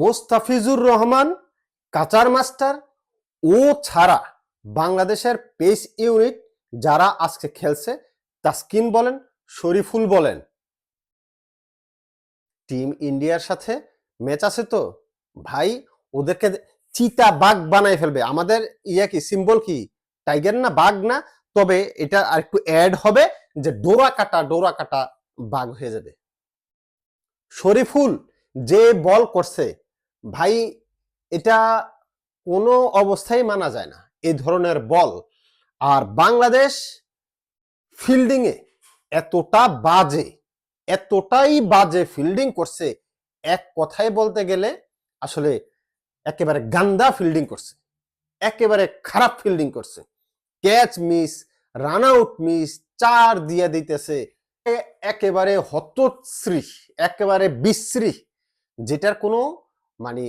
মোস্তাফিজুর রহমান, কাচার মাস্টার ও ছাড়া বাংলাদেশের পেস ইউনিট যারা আজকে খেলছে, তাসকিন বলেন, শরীফুল বলেন। টিম ইন্ডিয়ার সাথে ম্যাচ আছে তো? ভাই, ওদেরকে চিতা বাঘ বানাই ফেলবে। আমাদের ইয়া কি সিম্বল কি? টাইগার না বাঘ না? তবে এটা আর একটু অ্যাড হবে যে ডোরা কাটা ডোরা কাটা বাঘ হয়ে যাবে। শরীফুল যে বল করছে ভাই, এটা কোনো অবস্থায় মানা যায় না। এই ধরনের বল। আর বাংলাদেশ ফিল্ডিং এ এতটা বাজে, এতটাই বাজে ফিল্ডিং করছে, এক কথায় বলতে গেলে আসলে একেবারে গান্দা ফিল্ডিং করছে, একেবারে খারাপ ফিল্ডিং করছে। Catch miss, run out miss, চার দিয়ে দিতেছে, এ- একেবারে হতশ্রী, একেবারে বিশ্রী, যেটার কোনো মানে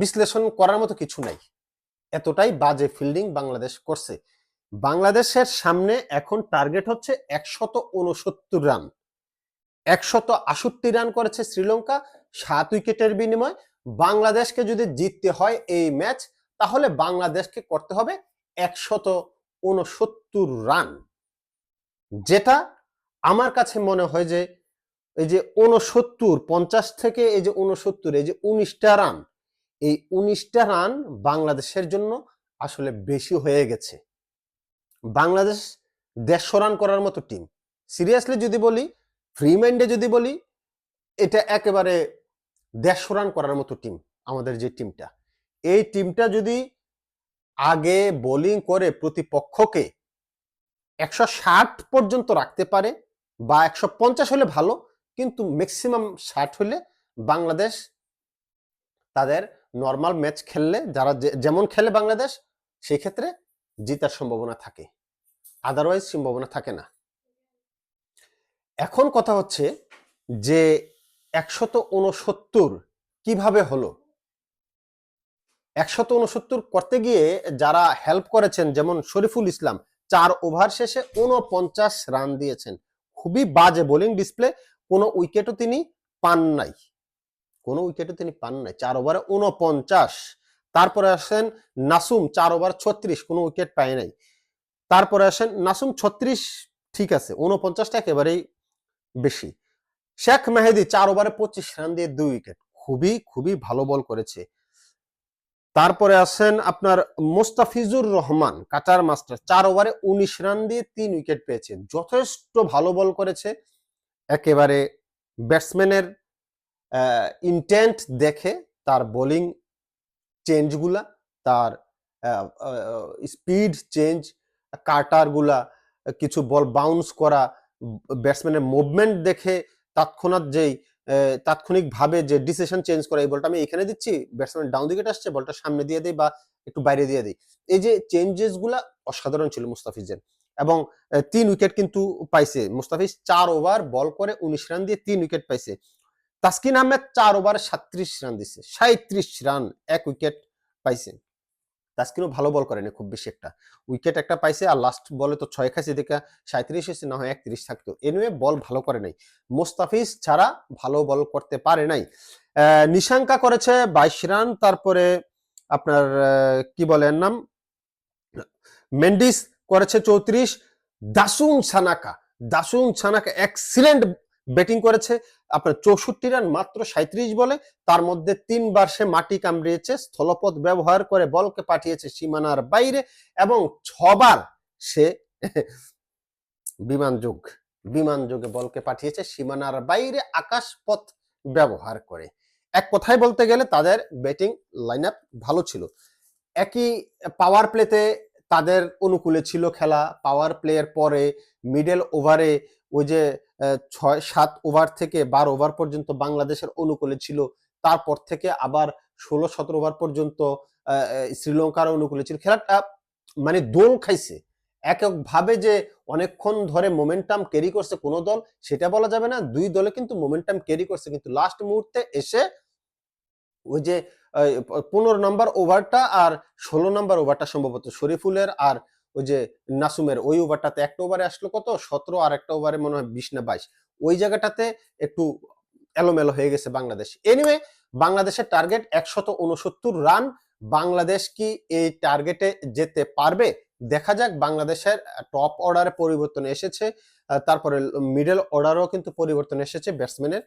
বিশ্লেষণ করার মতো কিছু নাই। এতটাই বাজে ফিল্ডিং বাংলাদেশ করছে। বাংলাদেশের সামনে এখন টার্গেট হচ্ছে একশত উনসত্তর রান একশত আষট্টি রান করেছে শ্রীলঙ্কা, সাত উইকেটের বিনিময়। বাংলাদেশকে যদি জিততে হয় এই ম্যাচ তাহলে বাংলাদেশকে করতে হবে একশত উনসত্তর রান যেটা আমার কাছে মনে হয় যে এই যে উনসত্তর পঞ্চাশ থেকে এই যে উনসত্তর এই যে উনিশটা রান, এই উনিশটা রান বাংলাদেশের জন্য আসলে বেশি হয়ে গেছে। বাংলাদেশ দেড়শো রান করার মতো টিম সিরিয়াসলি যদি বলি ফ্রি মাইন্ডে যদি বলি, এটা একেবারে দেড়শো রান করার মতো টিম আমাদের যে টিমটা এই টিমটা যদি আগে বোলিং করে প্রতিপক্ষকে একশো ষাট পর্যন্ত রাখতে পারে বা একশো পঞ্চাশ হলে ভালো কিন্তু ম্যাক্সিমাম ষাট হলে বাংলাদেশ তাদের নর্মাল ম্যাচ খেললে, যারা যেমন খেলে বাংলাদেশ সেই ক্ষেত্রে জিতার সম্ভাবনা থাকে। আদারওয়াইজ সম্ভাবনা থাকে না। এখন কথা হচ্ছে যে, একশত উনসত্তর কীভাবে হলো? একশত উনসত্তর করতে গিয়ে যারা হেল্প করেছেন, যেমন শরীফুল ইসলাম, চার ওভার শেষে উনপঞ্চাশ রান দিয়েছেন। খুবই বাজে বোলিং ডিসপ্লে কোনো উইকেটও তিনি পান নাই। কোনো উইকেটও তিনি পান নাই। চার ওভারে উনপঞ্চাশ তারপরে আসেন নাসুম, চার ওভার ছত্রিশ, কোনো উইকেট পায় নাই। তারপরে আসেন নাসুম, ছত্রিশ, ঠিক আছে উনপঞ্চাশটা একেবারেই বেশি। শেখ মেহেদি, চার ওভারে পঁচিশ রান দিয়ে দুই উইকেট। খুবই খুবই ভালো বল করেছে। তারপরে আসেন আপনার মোস্তাফিজুর রহমান, কাটার মাস্টার, চার ওভারে উনিশ রান দিয়ে তিন উইকেট পেয়েছে। যথেষ্ট ভালো বল করেছে। একেবারে ব্যাটসম্যানের ইন্টেন্ট দেখে তার বোলিং চেঞ্জগুলা তার স্পিড চেঞ্জ কাটারগুলা, কিছু বল বাউন্স করা ব্যাটসম্যানের মুভমেন্ট দেখে তৎক্ষণাৎ যেই তাৎক্ষণিকভাবে যে ডিসিশন চেঞ্জ করা, এই বলটা আমি এখানে দিচ্ছি ব্যাটসম্যান ডাউন উইকেট আসছে বলটা সামনে দিয়ে দিই বা একটু বাইরে দিয়ে দিই। এই যে চেঞ্জেসগুলা অসাধারণ ছিল মুস্তাফিজের। এবং তিন উইকেট কিন্তু পাইছে। মুস্তাফিজ চার ওভার, বল করে উনিশ রান দিয়ে তিন উইকেট পাইছে। তাসকিন আহমেদ চার ওভার সাত্রিশ রান দিছে সাঁত্রিশ রান, এক উইকেট পাইছে। তাসকিনও ভালো বল করেনি খুব বেশি একটা। উইকেট একটা পাইছে আর লাস্ট বলে তো ছয় খাইছে দেখে সাঁত্রিশ এসে না হয় একত্রিশ থাকতো। এনিওয়ে বল ভালো করে নাই। মোস্তাফিজ ছাড়া ভালো বল করতে পারে নাই। নিশাঙ্কা করেছে বাইশ রান, তারপরে আপনার কি বলেন নাম? মেন্ডিস করেছে চৌত্রিশ। দাসুন সানাকা দাসুন সানাকা এক্সিলেন্ট ব্যাটিং করেছে। আপনার চৌষট্টি রান মাত্র সাঁত্রিশ বলে, তার মধ্যে তিনবার সে মাটি কামড়িয়েছে, স্থলপথ ব্যবহার করে বলকে পাঠিয়েছে সীমানার বাইরে এবং ছবার সে বিমান যোগ, বিমান যোগে বলকে পাঠিয়েছে সীমানার বাইরে আকাশপথ ব্যবহার করে। এক কথায় বলতে গেলে তাদের ব্যাটিং লাইন ভালো ছিল। একই পাওয়ার প্লেতে তাদের অনুকূলে ছিল খেলা। পাওয়ার প্লেয়ের পরে মিডল ওভারে ওই যে ছয়, সাত ওভার থেকে বারো ওভার পর্যন্ত বাংলাদেশের অনুকূলে ছিল। তারপর থেকে আবার ষোলো, সতেরো ওভার পর্যন্ত শ্রীলঙ্কার অনুকূলে ছিল। খেলাটা মানে দোল খাইছে। এককভাবে যে অনেকক্ষণ ধরে মোমেন্টাম ক্যারি করছে কোনো দল, সেটা বলা যাবে না। দুই দলে কিন্তু মোমেন্টাম ক্যারি করছে। কিন্তু লাস্ট মুহূর্তে এসে ওই যে পনেরো নম্বর ওভারটা আর ষোলো নম্বর ওভারটা সম্ভবত শরীফুলের আর ওই যে নাসুমের। ওই ওভারটাতে একটা ওভারে আসলো কত? সতেরো আর একটা ওভারে মনে হয় বিশ না বাইশ। ওই জায়গাটাতে একটু এলোমেলো হয়ে গেছে বাংলাদেশ। এনিওয়ে বাংলাদেশের টার্গেট একশত উনসত্তর রান বাংলাদেশ কি এই টার্গেটে যেতে পারবে? দেখা যাক, বাংলাদেশের টপ অর্ডারে পরিবর্তন এসেছে। তারপরে মিডল অর্ডারও কিন্তু পরিবর্তন এসেছে ব্যাটসম্যানের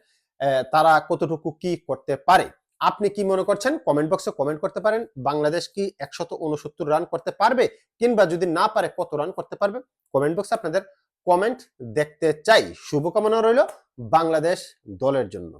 তারা কতটুকু কি করতে পারে? আপনি কি মনে করছেন? কমেন্ট বক্সে কমেন্ট করতে পারেন। বাংলাদেশ কি একশত উনসত্তর রান করতে পারবে? কিংবা যদি না পারে, কত রান করতে পারবে? কমেন্ট বক্সে আপনাদের কমেন্ট দেখতে চাই। শুভকামনা রইল বাংলাদেশ দলের জন্য।